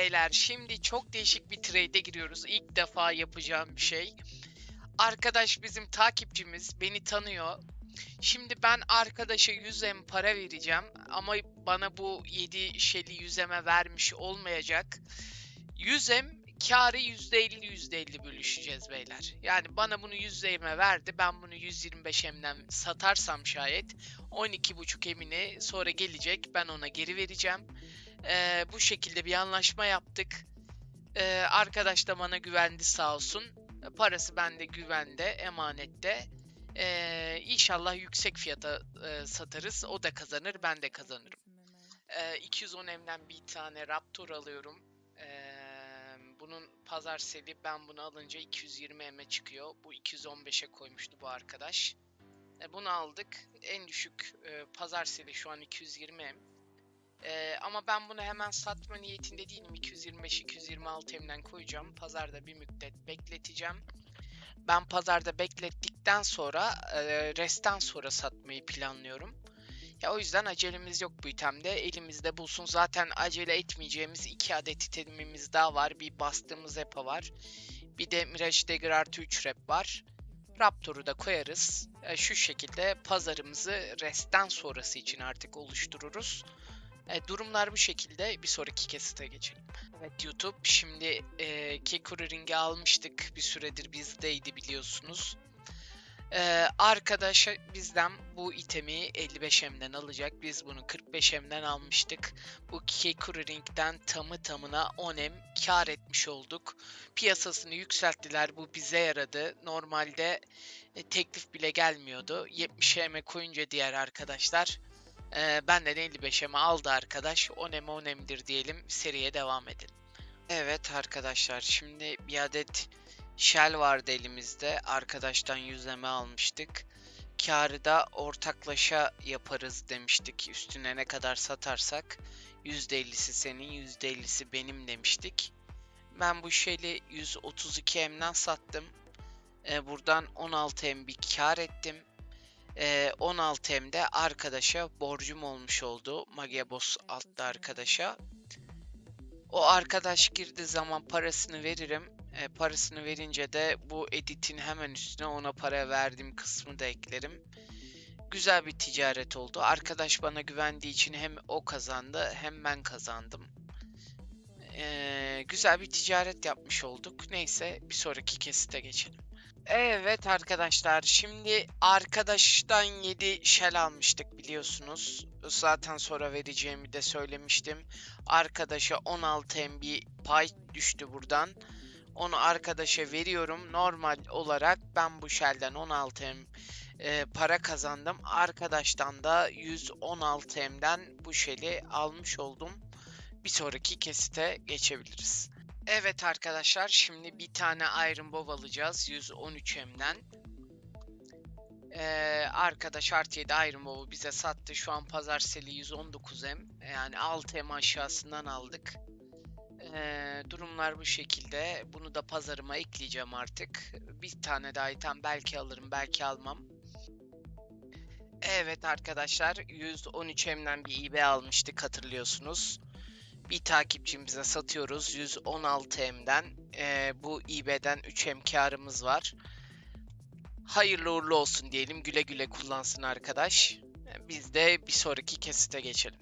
beyler şimdi çok değişik bir trade'e giriyoruz. İlk defa yapacağım bir şey. Arkadaş bizim takipçimiz beni tanıyor. Şimdi ben arkadaşa 100M para vereceğim ama bana bu 7 şeli 100M'e vermiş olmayacak. 100M karı %50 %50 bölüşeceğiz beyler. Yani bana bunu 100M'e verdi. Ben bunu 125M'den satarsam şayet 12.5 emini sonra gelecek. Ben ona geri vereceğim. Ee, bu şekilde bir anlaşma yaptık. Ee, arkadaş da bana güvendi sağ olsun. Parası bende güvende, emanette. Ee, inşallah yüksek fiyata e, satarız. O da kazanır, ben de kazanırım. Ee, 210 emden bir tane Raptor alıyorum. Ee, bunun pazar seli ben bunu alınca 220 eme çıkıyor. Bu 215'e koymuştu bu arkadaş. E, bunu aldık. En düşük e, pazar seli şu an 220 em. Ee, ama ben bunu hemen satma niyetinde değilim. 225-226 emden koyacağım. Pazarda bir müddet bekleteceğim. Ben pazarda beklettikten sonra e, restten sonra satmayı planlıyorum. Ya o yüzden acelemiz yok bu itemde. Elimizde bulsun. Zaten acele etmeyeceğimiz iki adet itemimiz daha var. Bir bastığımız EPA var. Bir de Mirage Dagger artı 3 rep var. Raptor'u da koyarız. E, şu şekilde pazarımızı restten sonrası için artık oluştururuz. E, durumlar bu şekilde. Bir sonraki kesite geçelim. Evet YouTube şimdi e, Kekuru Ring'i almıştık. Bir süredir bizdeydi biliyorsunuz. E, arkadaşa bizden bu itemi 55M'den alacak. Biz bunu 45M'den almıştık. Bu Kekuru Ring'den tamı tamına 10M kar etmiş olduk. Piyasasını yükselttiler. Bu bize yaradı. Normalde e, teklif bile gelmiyordu. 70M'e koyunca diğer arkadaşlar ee, benden 55'eme aldı arkadaş. 10'eme 10'emdir diyelim. Seriye devam edelim. Evet arkadaşlar şimdi bir adet shell vardı elimizde. Arkadaştan 100'eme almıştık. Karı da ortaklaşa yaparız demiştik. Üstüne ne kadar satarsak %50'si senin %50'si benim demiştik. Ben bu şeyli 132M'den sattım. Ee, buradan 16M bir kar ettim. Ee, 16M'de arkadaşa borcum olmuş oldu. Magia Boss adlı arkadaşa. O arkadaş girdiği zaman parasını veririm. Ee, parasını verince de bu editin hemen üstüne ona para verdiğim kısmı da eklerim. Güzel bir ticaret oldu. Arkadaş bana güvendiği için hem o kazandı hem ben kazandım. Ee, güzel bir ticaret yapmış olduk. Neyse bir sonraki kesite geçelim. Evet arkadaşlar şimdi arkadaştan 7 shell almıştık biliyorsunuz. Zaten sonra vereceğimi de söylemiştim. Arkadaşa 16 MB pay düştü buradan. Onu arkadaşa veriyorum. Normal olarak ben bu shell'den 16 M e, para kazandım. Arkadaştan da 116 M'den bu shell'i almış oldum. Bir sonraki kesite geçebiliriz. Evet arkadaşlar şimdi bir tane Iron Bow alacağız 113M'den. Ee, arkadaş artı 7 Iron Bow'u bize sattı. Şu an pazar seli 119M. Yani 6M aşağısından aldık. Ee, durumlar bu şekilde. Bunu da pazarıma ekleyeceğim artık. Bir tane daha item belki alırım belki almam. Evet arkadaşlar 113M'den bir IB almıştık hatırlıyorsunuz bir takipçimize satıyoruz 116M'den. Ee, bu eBay'den 3M karımız var. Hayırlı uğurlu olsun diyelim. Güle güle kullansın arkadaş. Biz de bir sonraki kesite geçelim.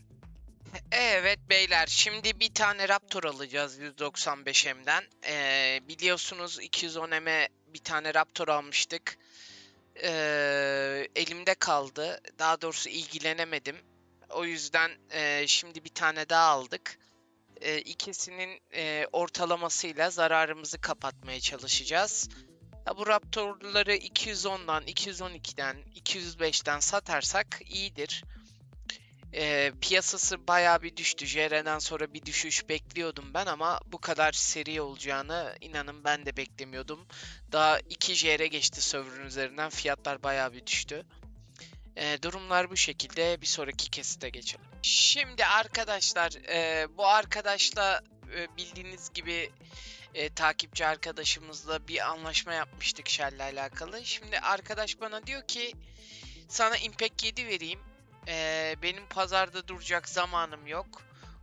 Evet beyler şimdi bir tane Raptor alacağız 195M'den. Ee, biliyorsunuz 210M'e bir tane Raptor almıştık. Ee, elimde kaldı. Daha doğrusu ilgilenemedim. O yüzden e, şimdi bir tane daha aldık e, ikisinin e, ortalamasıyla zararımızı kapatmaya çalışacağız. Ya bu Raptor'ları 210'dan, 212'den, 205'ten satarsak iyidir. E, piyasası baya bir düştü. JR'den sonra bir düşüş bekliyordum ben ama bu kadar seri olacağını inanın ben de beklemiyordum. Daha 2 JR geçti server'ın üzerinden. Fiyatlar baya bir düştü. E, durumlar bu şekilde. Bir sonraki kesite geçelim. Şimdi arkadaşlar e, bu arkadaşla e, bildiğiniz gibi e, takipçi arkadaşımızla bir anlaşma yapmıştık Shell'le alakalı. Şimdi arkadaş bana diyor ki sana Impact 7 vereyim. E, benim pazarda duracak zamanım yok.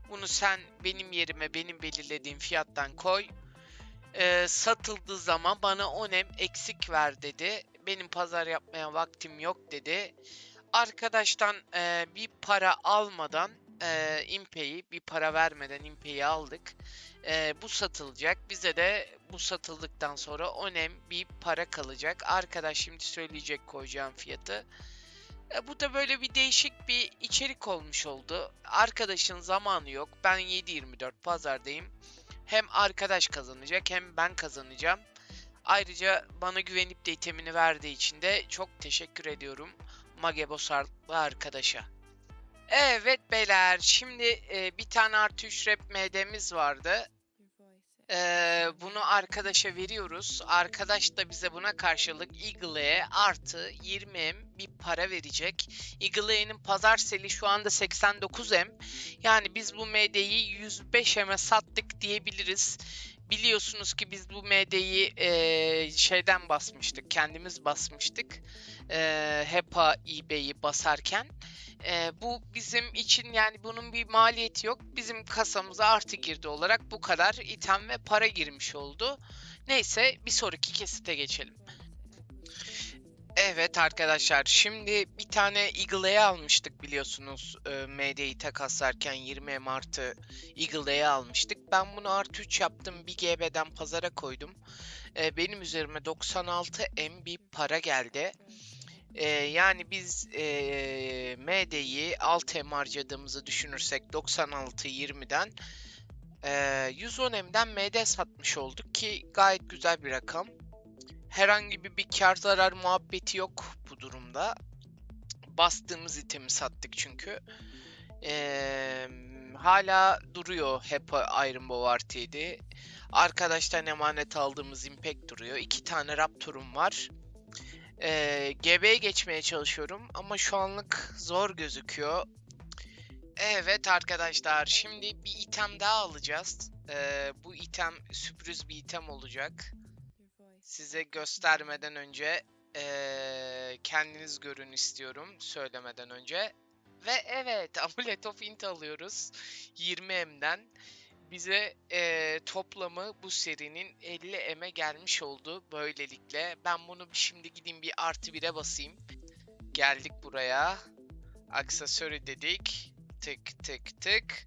Bunu sen benim yerime benim belirlediğim fiyattan koy. Ee, satıldığı zaman bana 10 em eksik ver dedi. Benim pazar yapmaya vaktim yok dedi. Arkadaştan e, bir para almadan e, impeyi bir para vermeden impeyi aldık. E, bu satılacak. Bize de bu satıldıktan sonra 10 em bir para kalacak. Arkadaş şimdi söyleyecek koyacağım fiyatı. E, bu da böyle bir değişik bir içerik olmuş oldu. Arkadaşın zamanı yok. Ben 7.24 pazardayım. Hem arkadaş kazanacak hem ben kazanacağım. Ayrıca bana güvenip de itemini verdiği için de çok teşekkür ediyorum Mage Bosarlı arkadaşa. Evet beyler şimdi e, bir tane artı 3 rep MD'miz vardı. Ee, bunu arkadaşa veriyoruz. Arkadaş da bize buna karşılık Eagle'e artı 20M bir para verecek. Eagle'nin pazar seli şu anda 89M. Yani biz bu MD'yi 105M'e sattık diyebiliriz. Biliyorsunuz ki biz bu MD'yi eee, şeyden basmıştık. Kendimiz basmıştık. Eee HEPA eBay'i basarken. Eee, bu bizim için yani bunun bir maliyeti yok. Bizim kasamıza artı girdi olarak bu kadar item ve para girmiş oldu. Neyse bir sonraki kesite geçelim. Evet arkadaşlar şimdi bir tane Eagle Eye almıştık biliyorsunuz e, MD'yi takaslarken 20 Mart'ı Eagle Eye almıştık. Ben bunu artı 3 yaptım bir GB'den pazara koydum. E, benim üzerime 96 M bir para geldi. E, yani biz e, MD'yi 6 M harcadığımızı düşünürsek 96 20'den e, 110 M'den MD satmış olduk ki gayet güzel bir rakam herhangi bir, bir kar zarar muhabbeti yok bu durumda. Bastığımız itemi sattık çünkü. Ee, hala duruyor hep Iron Bow 7. Arkadaştan emanet aldığımız Impact duruyor. İki tane Raptor'um var. Ee, GB'ye geçmeye çalışıyorum ama şu anlık zor gözüküyor. Evet arkadaşlar şimdi bir item daha alacağız. Ee, bu item sürpriz bir item olacak size göstermeden önce eee, kendiniz görün istiyorum söylemeden önce. Ve evet Amulet of Int alıyoruz 20M'den. Bize eee, toplamı bu serinin 50M'e gelmiş oldu böylelikle. Ben bunu şimdi gideyim bir artı 1'e basayım. Geldik buraya. Aksesuarı dedik. Tık tık tık.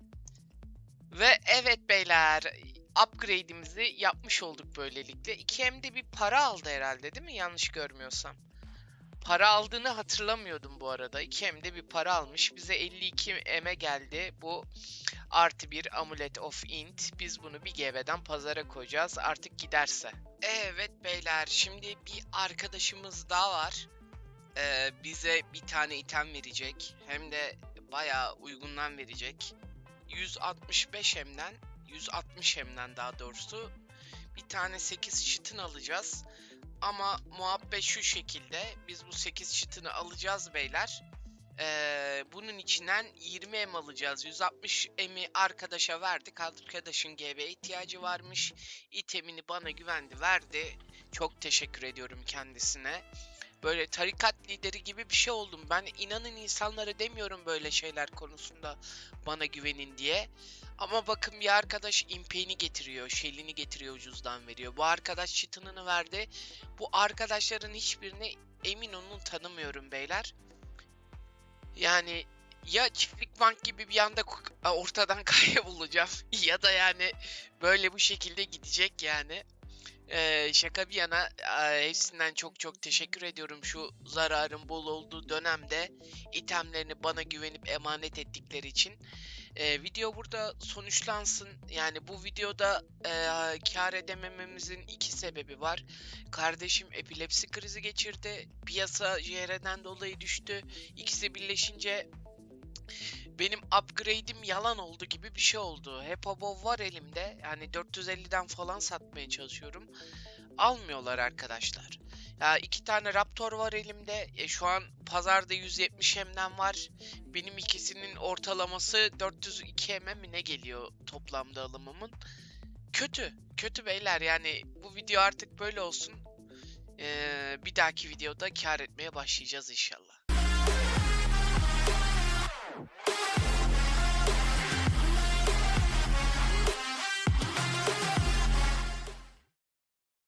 Ve evet beyler upgrade'imizi yapmış olduk böylelikle. 2M'de bir para aldı herhalde değil mi? Yanlış görmüyorsam. Para aldığını hatırlamıyordum bu arada. 2M'de bir para almış. Bize 52 M'e geldi. Bu artı bir Amulet of Int. Biz bunu bir GB'den pazara koyacağız artık giderse. Evet beyler şimdi bir arkadaşımız daha var. Ee, bize bir tane item verecek. Hem de bayağı uygundan verecek. 165 M'den 160 M'den daha doğrusu bir tane 8 şıtın alacağız. Ama muhabbet şu şekilde. Biz bu 8 şıtını alacağız beyler. Ee, bunun içinden 20 M alacağız. 160 M'i arkadaşa verdik. Arkadaşın GB ihtiyacı varmış. İtemini bana güvendi verdi. Çok teşekkür ediyorum kendisine. Böyle tarikat lideri gibi bir şey oldum. Ben inanın insanlara demiyorum böyle şeyler konusunda bana güvenin diye. Ama bakın bir arkadaş impeğini getiriyor, şelini getiriyor ucuzdan veriyor. Bu arkadaş çıtınını verdi. Bu arkadaşların hiçbirini emin olun tanımıyorum beyler. Yani ya çiftlik bank gibi bir anda ortadan kaybolacağım ya da yani böyle bu şekilde gidecek yani. Ee, şaka bir yana hepsinden çok çok teşekkür ediyorum şu zararın bol olduğu dönemde itemlerini bana güvenip emanet ettikleri için. Ee, video burada sonuçlansın. Yani bu videoda e, kar edemememizin iki sebebi var. Kardeşim epilepsi krizi geçirdi. Piyasa JR'den dolayı düştü. İkisi birleşince benim upgrade'im yalan oldu gibi bir şey oldu. Hep above var elimde. Yani 450'den falan satmaya çalışıyorum. Almıyorlar arkadaşlar. Ya iki tane Raptor var elimde. E, şu an pazarda 170 M'den var. Benim ikisinin ortalaması 402 M mi ne geliyor toplamda alımımın. Kötü. Kötü beyler yani bu video artık böyle olsun. Ee, bir dahaki videoda kar etmeye başlayacağız inşallah.